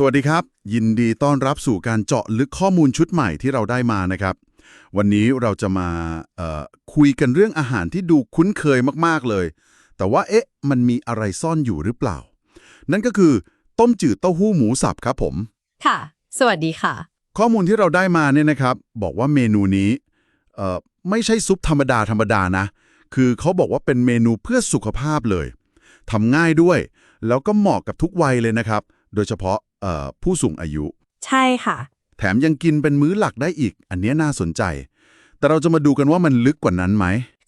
สวัสดีครับ ยินดีต้อนรับสู่การเจาะลึกข้อมูลชุดใหม่ที่เราได้มานะครับ วันนี้เราจะมาเอ่อคุยกันเรื่องอาหารที่ดูคุ้นเคยมากๆเลย แต่ว่าเอ๊ะ มันมีอะไรซ่อนอยู่หรือเปล่า นั่นก็คือ ต้มจืดเต้าหู้หมูสับครับผม ค่ะ สวัสดีค่ะ ข้อมูลที่เราได้มาเนี่ยนะครับ บอกว่าเมนูนี้เอ่อไม่ใช่ซุปธรรมดาธรรมดานะ คือเขาบอกว่าเป็นเมนูเพื่อสุขภาพเลยทำง่ายด้วย แล้วก็เหมาะกับทุกวัยเลยนะครับ โดยเฉพาะเอ่อ ผู้สูงอายุ ใช่ค่ะ แถมยังกินเป็นมื้อหลักได้อีก อันเนี้ยน่าสนใจ แต่เราจะมาดูกันว่ามันลึกกว่านั้นไหม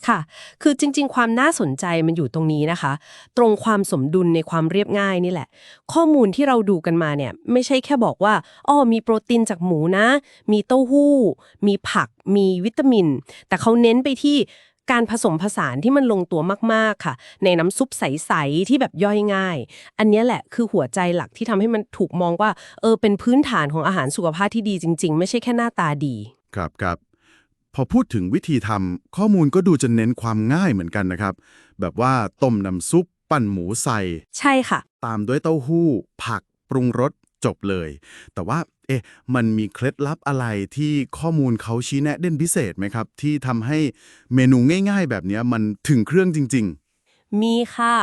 ค่ะ คือจริง ๆ ความน่าสนใจมันอยู่ตรงนี้นะคะ ตรงความสมดุลในความเรียบง่ายนี่แหละ ข้อมูลที่เราดูกันมาเนี่ยไม่ใช่แค่บอกว่าอ๋อมีโปรตีนจากหมูนะ มีเต้าหู้ มีผัก มีวิตามิน แต่เขาเน้นไปที่ การผสมผสานที่มันลงตัวมากๆค่ะ ในน้ำซุปใส ๆ ที่แบบย่อยง่าย อันเนี้ยแหละคือหัวใจหลักที่ทำให้มันถูกมองว่าเออเป็นพื้นฐานของอาหารสุขภาพที่ดีจริง ๆ ไม่ใช่แค่หน้าตาดี ครับครับพอพูดถึงวิธีทำข้อมูลก็ดูจะเน้นความง่ายเหมือนกันนะครับ แบบว่าต้มน้ำซุป ปั้นหมูใส่ ใช่ค่ะ ตามด้วยเต้าหู้ ผัก ปรุงรส จบเลย แต่ว่าเอ๊ะมันมีเคล็ดลับอะไรที่ข้อมูลเขาชี้แนะเด่นพิเศษไหมครับ ที่ทำให้เมนูง่าย ๆ แบบเนี้ยมันถึงเครื่องจริงมีค่ะ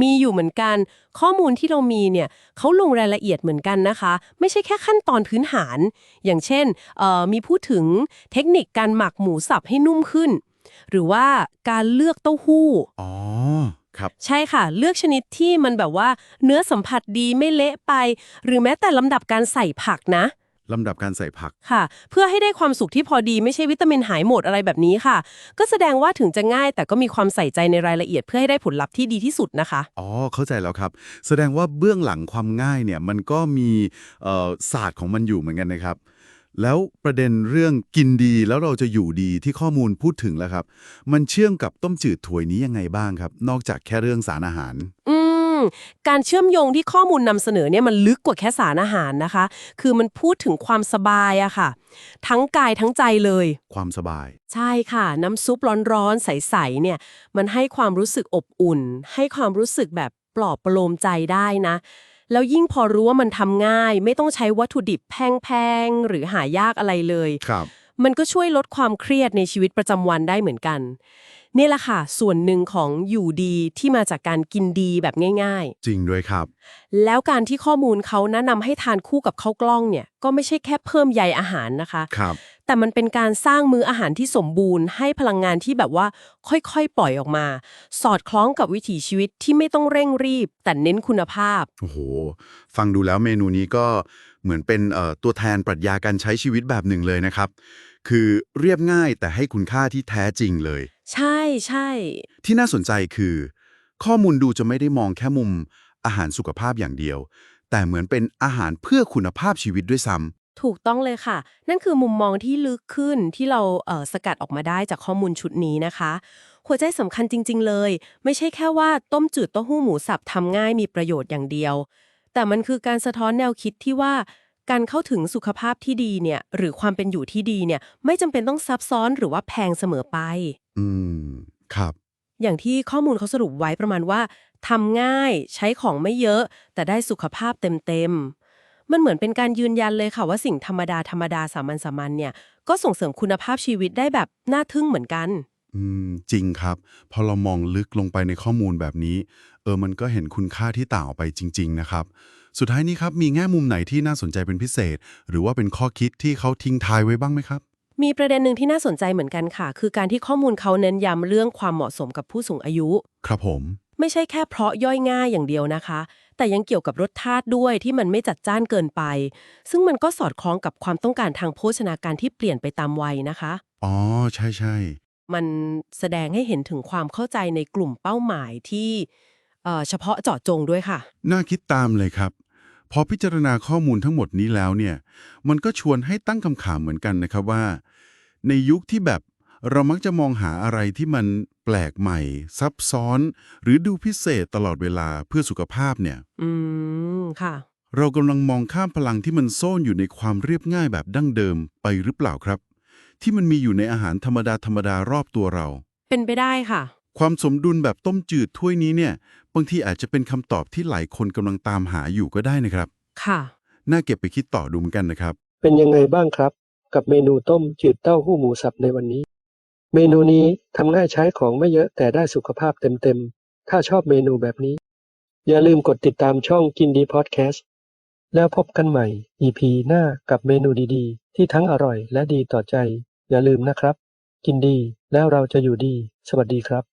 มีอยู่เหมือนกัน ข้อมูลที่เรามีเนี่ยเขาลงรายละเอียดเหมือนกันนะคะ ไม่ใช่แค่ขั้นตอนพื้นฐาน อย่างเช่นเอ่อมีพูดถึงเทคนิคการหมักหมูสับให้นุ่มขึ้น หรือว่าการเลือกเต้าหู้ๆอ๋อ ครับ ใช่ค่ะ เลือกชนิดที่มันแบบว่าเนื้อสัมผัสดีไม่เละไป หรือแม้แต่ลำดับการใส่ผักนะ ลำดับการใส่ผัก ค่ะ เพื่อให้ได้ความสุขที่พอดีไม่ใช่วิตามินหายหมดอะไรแบบนี้ค่ะ ก็แสดงว่าถึงจะง่ายแต่ก็มีความใส่ใจในรายละเอียดเพื่อให้ได้ผลลัพธ์ที่ดีที่สุดนะคะ อ๋อ เข้าใจแล้วครับ แสดงว่าเบื้องหลังความง่ายเนี่ยมันก็มีเอ่อศาสตร์ของมันอยู่เหมือนกันนะครับ แล้วประเด็นเรื่องกินดีแล้วเราจะอยู่ดีที่ข้อมูลพูดถึงแล้วครับ มันเชื่อมกับต้มจืดถ้วยนี้ยังไงบ้างครับ นอกจากแค่เรื่องสารอาหาร อืม การเชื่อมโยงที่ข้อมูลนำเสนอเนี่ยมันลึกกว่าแค่สารอาหารนะคะ คือมันพูดถึงความสบายอะค่ะ ทั้งกายทั้งใจเลย ความสบาย ใช่ค่ะ น้ำซุปร้อนๆ ใสๆเนี่ย มันให้ความรู้สึกอบอุ่น ให้ความรู้สึกแบบปลอบประโลมใจได้นะ แล้วยิ่งพอรู้ว่ามันทำง่าย ไม่ต้องใช้วัตถุดิบแพงๆหรือหายากอะไรเลยครับ มันก็ช่วยลดความเครียดในชีวิตประจำวันได้เหมือนกัน นี่แหละค่ะ ส่วนหนึ่งของอยู่ดีที่มาจากการกินดีแบบง่าย จริงด้วยครับ ๆ แล้วการที่ข้อมูลเขาแนะนำให้ทานคู่กับข้าวกล้องเนี่ย ก็ไม่ใช่แค่เพิ่มใยอาหารนะคะ ครับ แต่มันเป็นการสร้างมื้ออาหารที่สมบูรณ์ ให้พลังงานที่แบบว่าค่อยๆ ปล่อยออกมา สอดคล้องกับวิถีชีวิตที่ไม่ต้องเร่งรีบ แต่เน้นคุณภาพ โอ้โห ฟังดูแล้วเมนูนี้ก็ เหมือนเป็นเอ่อตัวแทนปรัชญาการใช้ชีวิตแบบหนึ่งเลยนะครับ คือเรียบง่ายแต่ให้คุณค่าที่แท้จริงเลย ใช่ใช่ที่น่าสนใจคือ ข้อมูลดูจะไม่ได้มองแค่มุมอาหารสุขภาพอย่างเดียว แต่เหมือนเป็นอาหารเพื่อคุณภาพชีวิตด้วยซ้ถูกต้องเลยค่ะ นั่นคือมุมมองที่ลึกขึ้นที่เราเอ่อสกัดออกมาได้จากข้อมูลชุดนี้นะคะ หัวใจสำคัญจริง ๆ เลย ไม่ใช่แค่ว่าต้มจืดเต้าหู้หมูสับทำง่ายมีประโยชน์อย่างเดียว แต่มันคือการสะท้อนแนวคิดที่ว่าการเข้าถึงสุขภาพที่ดีเนี่ย หรือความเป็นอยู่ที่ดีเนี่ย ไม่จำเป็นต้องซับซ้อนหรือว่าแพงเสมอไปำอืม ครับ อย่างที่ข้อมูลเขาสรุปไว้ประมาณว่าทำง่ายใช้ของไม่เยอะ แต่ได้สุขภาพเต็มๆ มันเหมือนเป็นการยืนยันเลยค่ะว่าสิ่งธรรมดาธรรมดาสามัญสามัญเนี่ย ก็ส่งเสริมคุณภาพชีวิตได้แบบน่าทึ่งเหมือนกัน อืมจริงครับ พอเรามองลึกลงไปในข้อมูลแบบนี้ เออมันก็เห็นคุณค่าที่ต่างออกไปจริง ๆ นะครับ สุดท้ายนี้ครับมีแง่มุมไหนที่น่าสนใจเป็นพิเศษ หรือว่าเป็นข้อคิดที่เขาทิ้งท้ายไว้บ้างไหมครับ มีประเด็นหนึ่งที่น่าสนใจเหมือนกันค่ะ คือการที่ข้อมูลเขาเน้นย้ำเรื่องความเหมาะสมกับผู้สูงอายุ ครับผม ไม่ใช่แค่เพราะย่อยง่ายอย่างเดียวนะคะ แต่ยังเกี่ยวกับรสชาติด้วยที่มันไม่จัดจ้านเกินไป ซึ่งมันก็สอดคล้องกับความต้องการทางโภชนาการที่เปลี่ยนไปตามวัยนะคะ อ๋อ ใช่ใช่ มันแสดงให้เห็นถึงความเข้าใจในกลุ่มเป้าหมายที่เอ่อเฉพาะเจาะจงด้วยค่ะ น่าคิดตามเลยครับ พอพิจารณาข้อมูลทั้งหมดนี้แล้วเนี่ย มันก็ชวนให้ตั้งคำถามเหมือนกันนะครับว่า ในยุคที่แบบเรามักจะมองหาอะไรที่มันแปลกใหม่ ซับซ้อน หรือดูพิเศษตลอดเวลาเพื่อสุขภาพเนี่ย อืมค่ะ เรากำลังมองข้ามพลังที่มันซ่อนอยู่ในความเรียบง่ายแบบดั้งเดิมไปหรือเปล่าครับ ที่มันมีอยู่ในอาหารธรรมดาธรรมดารอบตัวเรา เป็นไปได้ค่ะ ความสมดุลแบบต้มจืดถ้วยนี้เนี่ยบางทีอาจจะเป็นคำตอบที่หลายคนกำลังตามหาอยู่ก็ได้นะครับ ค่ะ น่าเก็บไปคิดต่อดูเหมือนกันนะครับ เป็นยังไงบ้างครับ กับเมนูต้มจืดเต้าหู้หมูสับในวันนี้ เมนูนี้ทำง่ายใช้ของไม่เยอะแต่ได้สุขภาพเต็มๆ ถ้าชอบเมนูแบบนี้ อย่าลืมกดติดตามช่องกินดีพอดแคสต์แล้วพบกันใหม่ EP หน้ากับเมนูดีๆ ที่ทั้งอร่อยและดีต่อใจ อย่าลืมนะครับ กินดีแล้วเราจะอยู่ดี สวัสดีครับ